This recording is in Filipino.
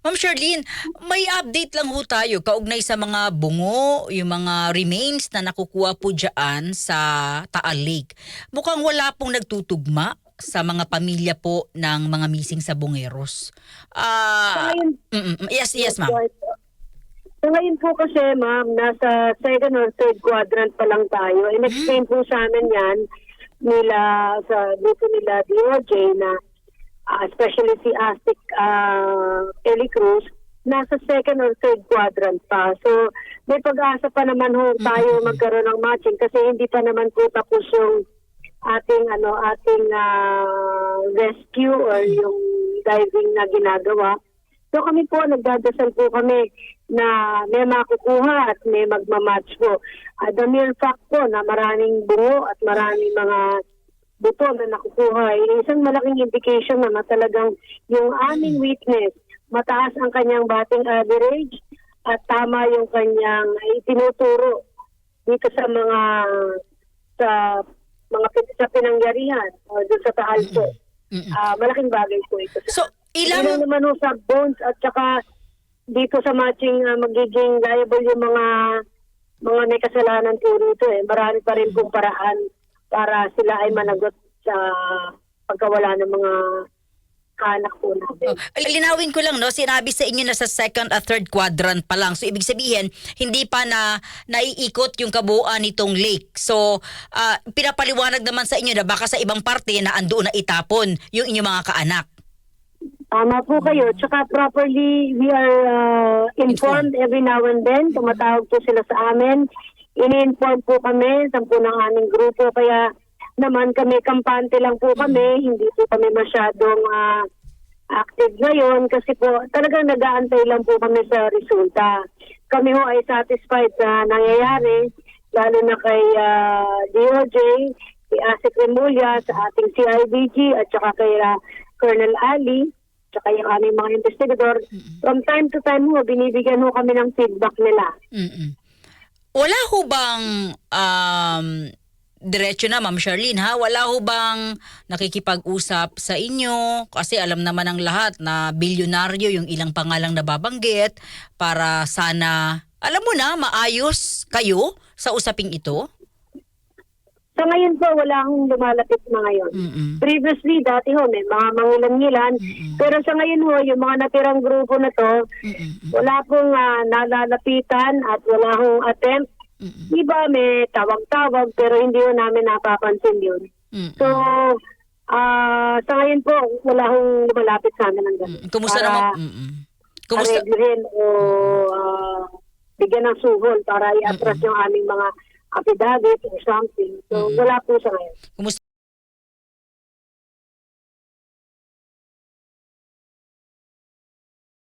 Ma'am Charlene, may update lang ho tayo kaugnay sa mga bungo, yung mga remains na nakukuha po dyan sa Taal Lake. Mukhang wala pong nagtutugma sa mga pamilya po ng mga missing sa Bungeros. Mm, mm, yes, yes ma'am. So ngayon po kasi ma'am, nasa second or third quadrant pa lang tayo. In-explain po sa amin yan nila sa dito nila DOJ na ah, especially si Astic uh, Eli Cruz nasa second or third quadrant pa. So may pag-asa pa naman ho tayo magkaroon ng matching kasi hindi pa naman po tapos yung ating ano ating ah, rescue or yung diving na ginagawa. So kami po, nagdadasal po kami na may makukuha at may magmamatch po. Uh, the mere fact po na maraming bungo at maraming mga buto na nakukuha ay isang malaking indication na, na talagang yung aming witness, mataas ang kanyang batting average at tama yung kanyang itinuturo dito sa mga sa mga sa pinangyarihan o doon sa po. Mm-mm. Ah, malaking bagay po ito. So, Ilang ilang naman ho sa bones at saka dito sa matching ah, magiging liable yung mga mga may kasalanan po rito eh. Marami pa rin pong paraan para sila ay managot sa pagkawala ng mga anak po natin. Oh, linawin ko lang no, sinabi sa inyo na sa second at third quadrant pa lang. So ibig sabihin, hindi pa na naiikot yung kabuuan nitong lake. So ah, pinapaliwanag naman sa inyo na baka sa ibang parte na andoon na itapon yung inyong mga kaanak. Tama po kayo. Tsaka properly, we are uh, informed every now and then. Tumatawag po sila sa amin. Ini-inform po kami sa po ng aming grupo. Kaya naman kami, kampante lang po kami. Hindi po kami masyadong ah, active ngayon kasi po talagang nag-aantay lang po kami sa resulta. Kami ho ay satisfied sa nangyayari, lalo na kay ah, DOJ, kay Asik Remulla, sa ating CIDG at saka kay ah, Colonel Ali tsaka yung aming mga investigador, from time to time ho, binibigyan ho kami ng feedback nila. Mm-mm. Wala ho bang um, diretso na Ma'am Charlene ha, wala ho bang nakikipag-usap sa inyo kasi alam naman ng lahat na bilyonaryo yung ilang pangalang nababanggit para sana alam mo na maayos kayo sa usaping ito? Sa ngayon po, wala akong lumalapit na ngayon. Mm-mm. Previously, dati ho, may mga mangilan-ngilan. Mm-mm. Pero sa ngayon ho, yung mga natirang grupo na to, Mm-mm. wala pong ah, nalalapitan at wala hong attempt. Mm-mm. Iba may tawag-tawag pero hindi ho namin napapansin yun. Mm-mm. So, ah sa ngayon po, wala hong lumalapit sa amin ng ganun. Mm, Kumusta naman? Mm-mm. Kumusta? arregluhin o ah, bigyan ng suhol para i-atras yung aming mga affidavit or something. So, wala po sa ngayon. Kumusta